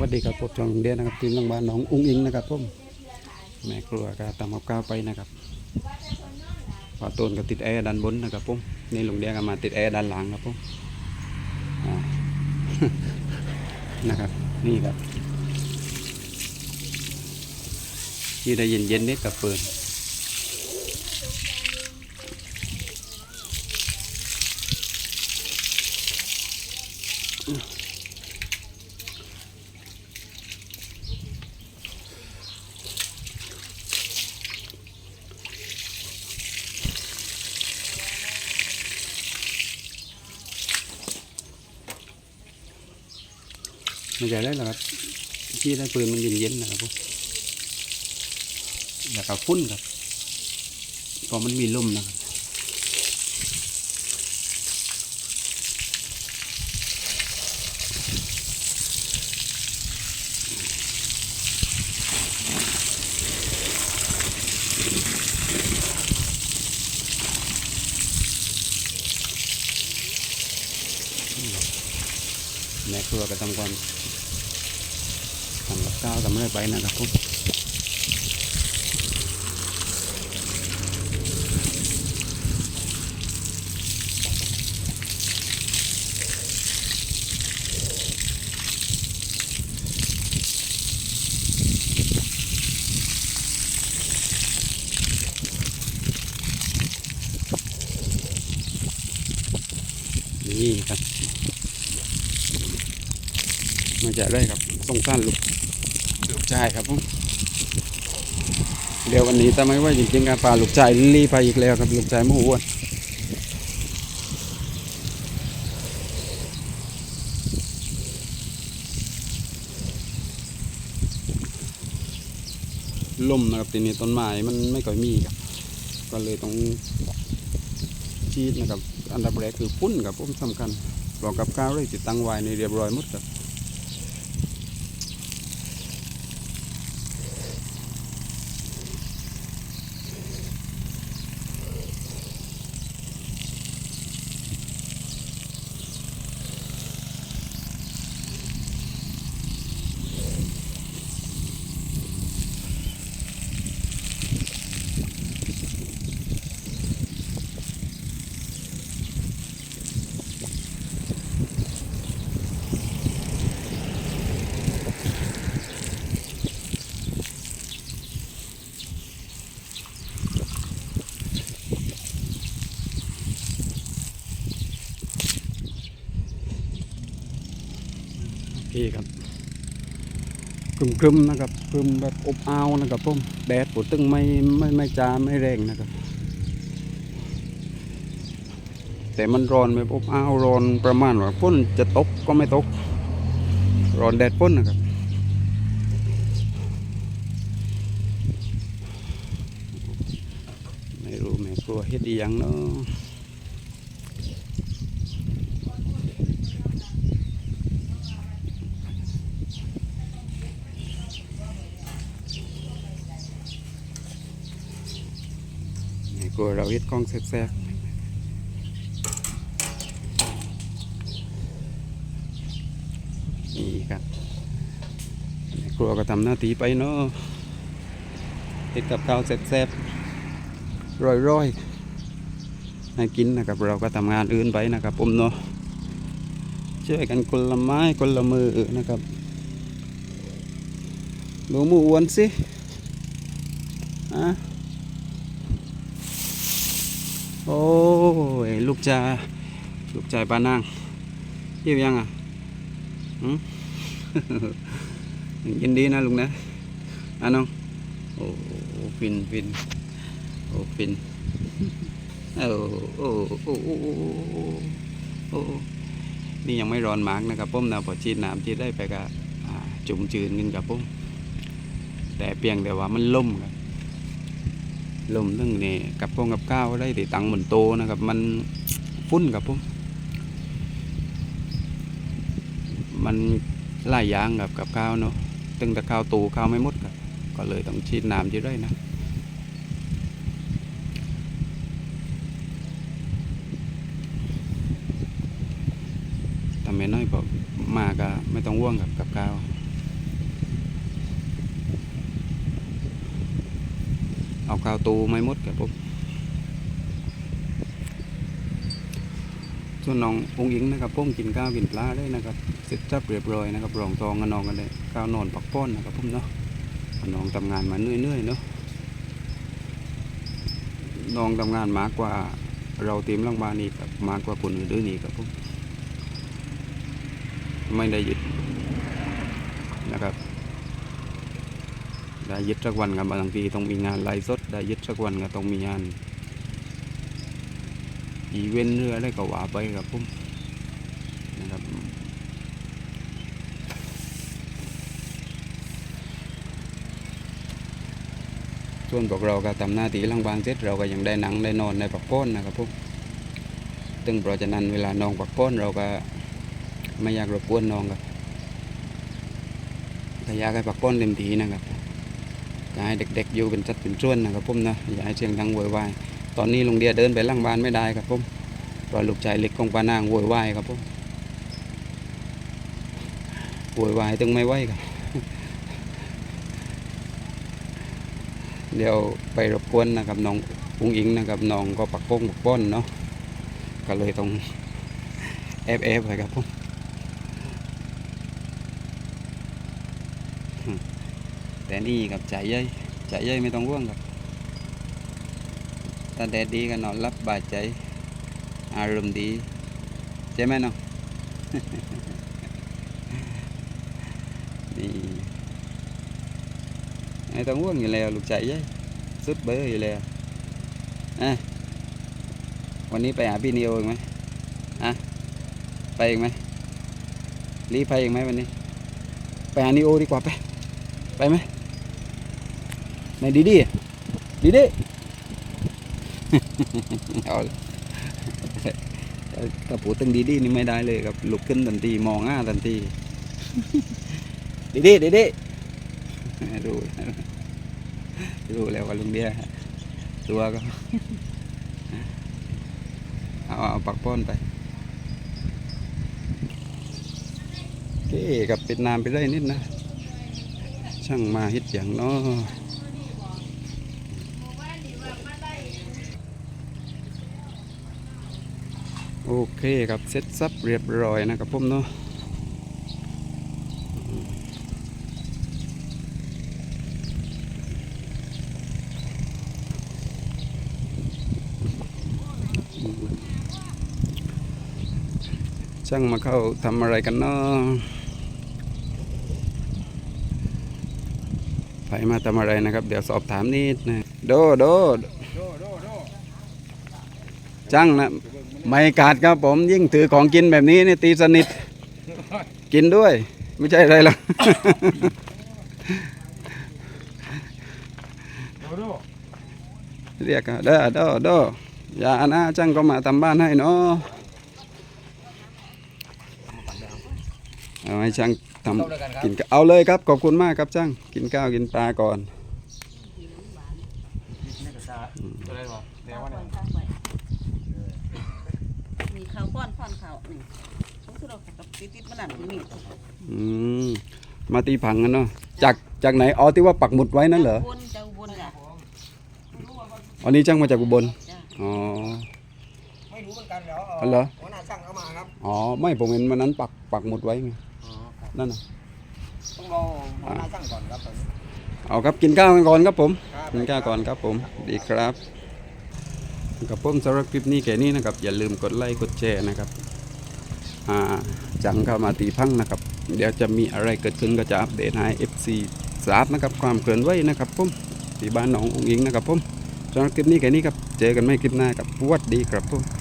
วัสดีครับผมจองเดียนะครับทีมโรงพยาบาลหนองอุ้งอิงนะครับผมแม่ครัวก็ตามกับก้าวไปนะครับปาต้นก็ติดแอร์ด้านบนนะครับผมนี่ลุงเดียก็มาติดแอร์ด้านหลังครับผมนะครับนี่ครับที่ได้เย็นย็นๆนิดกับเปิด ม่ใช่ได้หรอครับที่ได้ปืนมันเย็นๆนะครับผมอยากกับฟุ้นครับก็มันมีลมนะครับแม่ครัวก็ทำความ ก้าวทำอะไรไปนะครับผมนี่ครับมาจากได้ครับส่งสั้นลูก ลูกชายครับผมเดี๋ยววันนี้ทำไมว่าจริงๆการปลาลูกชายรีไปอีกแล้วครับลูกชายมูอ้วนล่มนะครับทีนี้ต้นไม้มันไม่ค่อยมีครับ ก็เลยต้องชีดนะครับ อันดับแรกคือปุ้นกับผมสำคัญรอกับข้าวเลยติดตั้งไว้ในเรียบร้อยหมดครับ โอเคครับครึมครึมๆนะครับครึมแบบอบอ้าวนะครับผมแดดปวดตึงไม่ไม่ไม่จ้าไม่แรงนะครับ แต่มันร้อนแบบอบอ้าวร้อนประมาณว่าฝนจะตกก็ไม่ตก ร้อนแดดฝนนะครับไม่รู้แม่กลัวเฮ็ดอียังเนาะ นี่ กลัวเราเฮ็ดกล้องแซ่บๆนี่ครับกลัวก็ทำหน้าที่ไปเนาะเฮ็ดกับข้าวแซ่บๆร่อยๆให้กินนะครับ เราก็ทำงานอื่นไปนะครับผมเนาะช่วยกันคนละไม้คนละมือนะครับดูมูอ้วนสิอะ โอ้ยลูกชาลูกชายปานางเที่ยวยังอะหืมยินดีนะลุงนะอะน้องโอ้ฟินฟินโอ้ฟินโอ้โอ้โอ้โอ้โอ้โอ้นี่ยังไม่ร้อนมากนะครับผมนะพอชีดน้ำชีดได้ไปก็จุ่มจืนกันกับผมแต่เพียงแต่ว่ามันล่มครับ ลมเรื่องนี่กับพงกับข้าวได้ติตังเหมือนโตนะครับ มันฟุ้นกับผมมันหลายอย่างกับกับข้าวเนาะตึงแต่ข้าวตูข้าวไม่มดครับก็เลยต้องฉีดน้ำจะได้นะทำไมน้อยบอกมาก็ไม่ต้องว่วงกับกับข้าว เอาข้าวตูไม่มดครับผมส่วนน้ององอิงนะครับผมกินข้าวกินปลาได้นะครับเสร็จจับเรียบร้อยนะครับรองทองกันนองกันเลยข้าวนอนปักป้อนนะครับผมเนาะน้องทำงานมาเหนื่อยๆเนาะน้องทำงานมากกว่าเราเตรียมร่างบานนี่ครับมากกว่าคนอื่นๆนี่ครับผมไม่ได้หยุดนะครับ ได้ยึดสักวันกับบางทีต้องมีงานไลฟ์สดได้ยึดสักวันก็ต้องมีงานอีเวนต์หรืออะไรก็ว่าไปครับผมนะครับส่วนพวกเราก็ทำหน้าที่หลังบานเสร็จเราก็ยังได้หนังได้นอนได้ปักป้นนะครับผมซึ่งเพราะฉะนั้นเวลานองปักป้นเราก็ไม่อยากรบกวนนองครับก็อยากให้ปักป้นเต็มทีนะครับ อยากให้เด็กๆอยู่เป็นจัดเป็นส่วนนะครับผมนะอย่าให้เสียงดังโวยวายตอนนี้ลุงเดียเดินไปล่างบ้านไม่ได้ครับผมเพราะลูกชายเล็กของป้านางโวยวายครับผมโวยวายตึงไม่ไหวครับเดี๋ยวไปรบกวนนะครับน้องอุ้งอิงนะครับน้องก็ปักโป้งปักป้อนเนาะก็เลยต้องแอบแอบไปครับผม แต่นี่กับใจเย้ยใจเย้ยไม่ต้องว่วงครับถ้าแดดดีก็นอนรับบาดใจ อารมณ์ดีใช่ไหมน้องนี่ไม่ต้องว่วงอยู่แล้วลูกใจเย้ยสุดเบอร์อยู่แล้วอะวันนี้ไปหาพี่นิโออีกไหมอะไปอีกไหมรีไปอีกไหมวันนี้ ไปหานิโอดีกว่าไป ไปไหม ไหนดีดีอะดีดีเอาเลยถ้าพูดถึงดีดีนี่ไม่ได้เลยครับลุกขึ้นทันทีมองหน้าทันทีดีดีดีดีรู้รู้แล้วว่าลุงเดียตัวก็เอาเอาปักป้อนไปโอเคกับเป็นน้ำไปเลยนิดนะ ช่างมาเฮ็ดอย่างเนาะ โอเคครับเซ็ตซับเรียบร้อยนะครับผมเนาะช่างมาเข้าทำอะไรกันเนาะไปมาทำอะไรนะครับ เดี๋ยวสอบถามนิดนะโดโดจังนะ ไม่ขาดครับผมยิ่งถือของกินแบบนี้นี่ตีสนิท กินด้วย ไม่ใช่อะไรหรอกเรียกอะเด้อโดโดอย่านะจังก็มาทำบ้านให้เนาะเอาให้ช่างทำกินข้าวเอาเลยครับขอบคุณมากครับจ้างกินข้าวกินปลาก่อน มีข้าวป้อนป้อนข้าวนี่ผมคือเรากับ ติดติดๆมันนั่นนี่อืมมาตีผังกันเนาะจากจากไหนอ๋อที่ว่าปักหมุดไว้นั่นเหรอบนเจ้าบนจ้ะอันนี้จ้างมาจากอุบลจ้ะอ๋อ ไม่รู้เหมือนกันเดี๋ยวอ๋อเหรอ หัวหน้าช่างเข้ามาครับอ๋อ ไม่ผมเห็นวันนั้นปักปักหมุดไว้ไงอ๋อครับนั่นน่ะ ต้องรอหัวหน้าช่างก่อนครับตอนนี้ เอาครับกินข้าวกันก่อนครับผม ครับ กินข้าวก่อนครับผม ดีครับกับผมสำหรับคลิปนี้แค่นี้นะครับ อย่าลืมกดไลค์กดแชร์นะครับ อ่า จังเข้ามาตีพังนะครับ เดี๋ยวจะมีอะไรเกิดขึ้นก็จะอัปเดตให้ FC ทราบนะครับความเคลื่อนไหวนะครับผมที่บ้านหนององอิงนะครับผมสำหรับคลิปนี้แค่นี้ครับ เจอกันไม่คลิปหน้าครับวัดดีครับผม